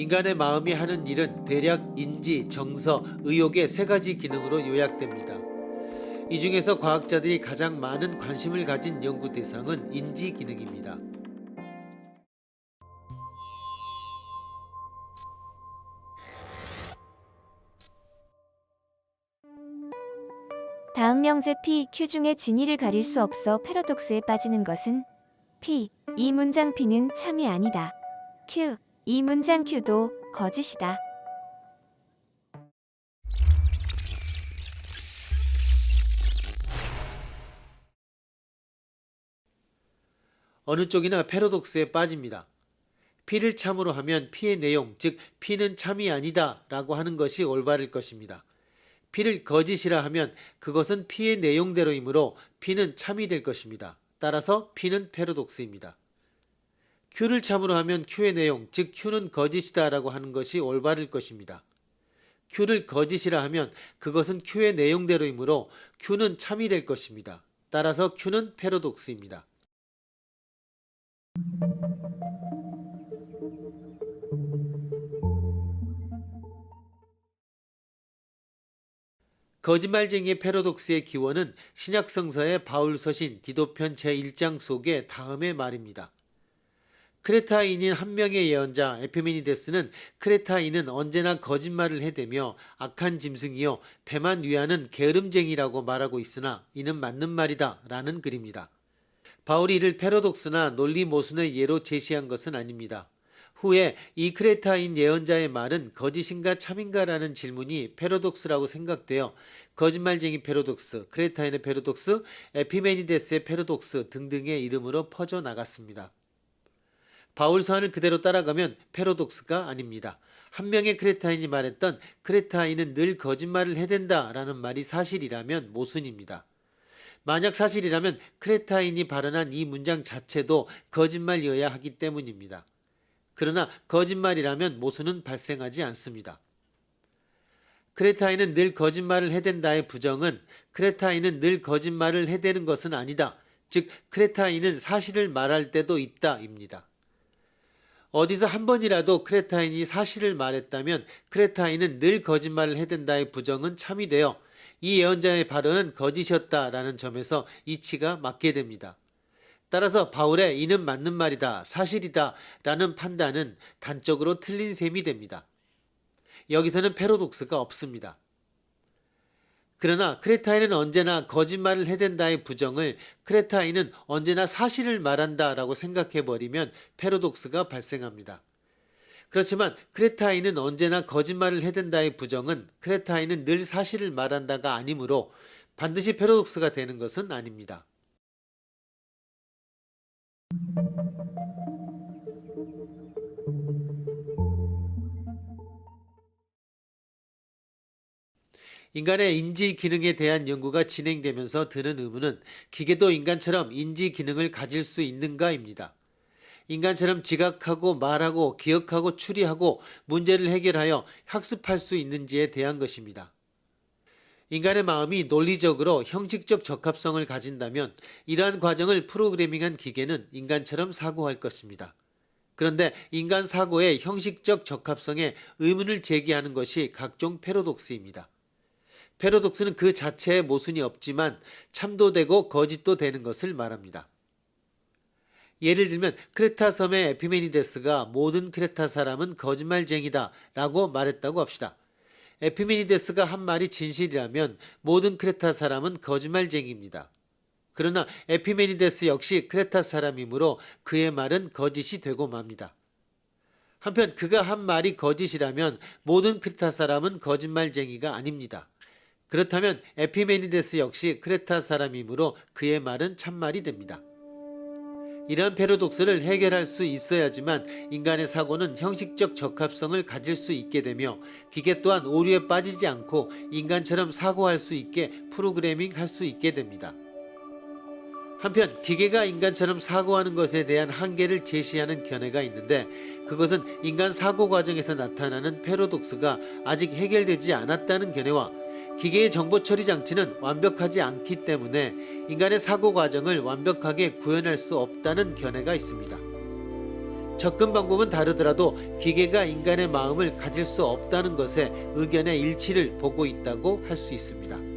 인간의 마음이 하는 일은 대략 인지, 정서, 의욕의 세 가지 기능으로 요약됩니다. 이 중에서 과학자들이 가장 많은 관심을 가진 연구 대상은 인지 기능입니다. 다음 명제 P, Q 중에 진위를 가릴 수 없어 패러독스에 빠지는 것은 P. 이 문장 P는 참이 아니다. Q. 이 문장 Q도 거짓이다. 어느 쪽이나 패러독스에 빠집니다. P를 참으로 하면 P의 내용, 즉 P는 참이 아니다 라고 하는 것이 올바를 것입니다. P를 거짓이라 하면 그것은 P의 내용대로이므로 P는 참이 될 것입니다. 따라서 P는 패러독스입니다. Q를 참으로 하면 Q의 내용, 즉 Q는 거짓이다 라고 하는 것이 올바를 것입니다. Q를 거짓이라 하면 그것은 Q의 내용대로이므로 Q는 참이 될 것입니다. 따라서 Q는 패러독스입니다. 거짓말쟁이의 패러독스의 기원은 신약성서의 바울 서신 디도편 제1장 속의 다음의 말입니다. 크레타인인 한 명의 예언자 에피메니데스는 크레타인은 언제나 거짓말을 해대며 악한 짐승이요 배만 위하는 게으름쟁이라고 말하고 있으나 이는 맞는 말이다 라는 글입니다. 바울이 이를 패러독스나 논리 모순의 예로 제시한 것은 아닙니다. 후에 이 크레타인 예언자의 말은 거짓인가 참인가라는 질문이 패러독스라고 생각되어 거짓말쟁이 패러독스, 크레타인의 패러독스, 에피메니데스의 패러독스 등등의 이름으로 퍼져 나갔습니다. 바울 서한을 그대로 따라가면 패러독스가 아닙니다. 한 명의 크레타인이 말했던 크레타인은 늘 거짓말을 해댄다라는 말이 사실이라면 모순입니다. 만약 사실이라면 크레타인이 발언한 이 문장 자체도 거짓말이어야 하기 때문입니다. 그러나 거짓말이라면 모순은 발생하지 않습니다. 크레타인은 늘 거짓말을 해댄다의 부정은 크레타인은 늘 거짓말을 해대는 것은 아니다. 즉 크레타인은 사실을 말할 때도 있다입니다. 어디서 한 번이라도 크레타인이 사실을 말했다면 크레타인은 늘 거짓말을 해댄다의 부정은 참이 되어 이 예언자의 발언은 거짓이었다라는 점에서 이치가 맞게 됩니다. 따라서 바울의 이는 맞는 말이다, 사실이다 라는 판단은 단적으로 틀린 셈이 됩니다. 여기서는 패러독스가 없습니다. 그러나 크레타인은 언제나 거짓말을 해댄다의 부정을 크레타인은 언제나 사실을 말한다라고 생각해버리면 패러독스가 발생합니다. 그렇지만 크레타인은 언제나 거짓말을 해댄다의 부정은 크레타인은 늘 사실을 말한다가 아니므로 반드시 패러독스가 되는 것은 아닙니다. 인간의 인지 기능에 대한 연구가 진행되면서 드는 의문은 기계도 인간처럼 인지 기능을 가질 수 있는가입니다. 인간처럼 지각하고 말하고 기억하고 추리하고 문제를 해결하여 학습할 수 있는지에 대한 것입니다. 인간의 마음이 논리적으로 형식적 적합성을 가진다면 이러한 과정을 프로그래밍한 기계는 인간처럼 사고할 것입니다. 그런데 인간 사고의 형식적 적합성에 의문을 제기하는 것이 각종 패러독스입니다. 패러독스는 그 자체에 모순이 없지만 참도 되고 거짓도 되는 것을 말합니다. 예를 들면 크레타 섬의 에피메니데스가 모든 크레타 사람은 거짓말쟁이다 라고 말했다고 합시다. 에피메니데스가 한 말이 진실이라면 모든 크레타 사람은 거짓말쟁이입니다. 그러나 에피메니데스 역시 크레타 사람이므로 그의 말은 거짓이 되고 맙니다. 한편 그가 한 말이 거짓이라면 모든 크레타 사람은 거짓말쟁이가 아닙니다. 그렇다면 에피메니데스 역시 크레타 사람이므로 그의 말은 참말이 됩니다. 이러한 패러독스를 해결할 수 있어야지만 인간의 사고는 형식적 적합성을 가질 수 있게 되며 기계 또한 오류에 빠지지 않고 인간처럼 사고할 수 있게 프로그래밍 할 수 있게 됩니다. 한편 기계가 인간처럼 사고하는 것에 대한 한계를 제시하는 견해가 있는데 그것은 인간 사고 과정에서 나타나는 패러독스가 아직 해결되지 않았다는 견해와 기계의 정보 처리 장치는 완벽하지 않기 때문에 인간의 사고 과정을 완벽하게 구현할 수 없다는 견해가 있습니다. 접근 방법은 다르더라도 기계가 인간의 마음을 가질 수 없다는 것에 의견의 일치를 보고 있다고 할 수 있습니다.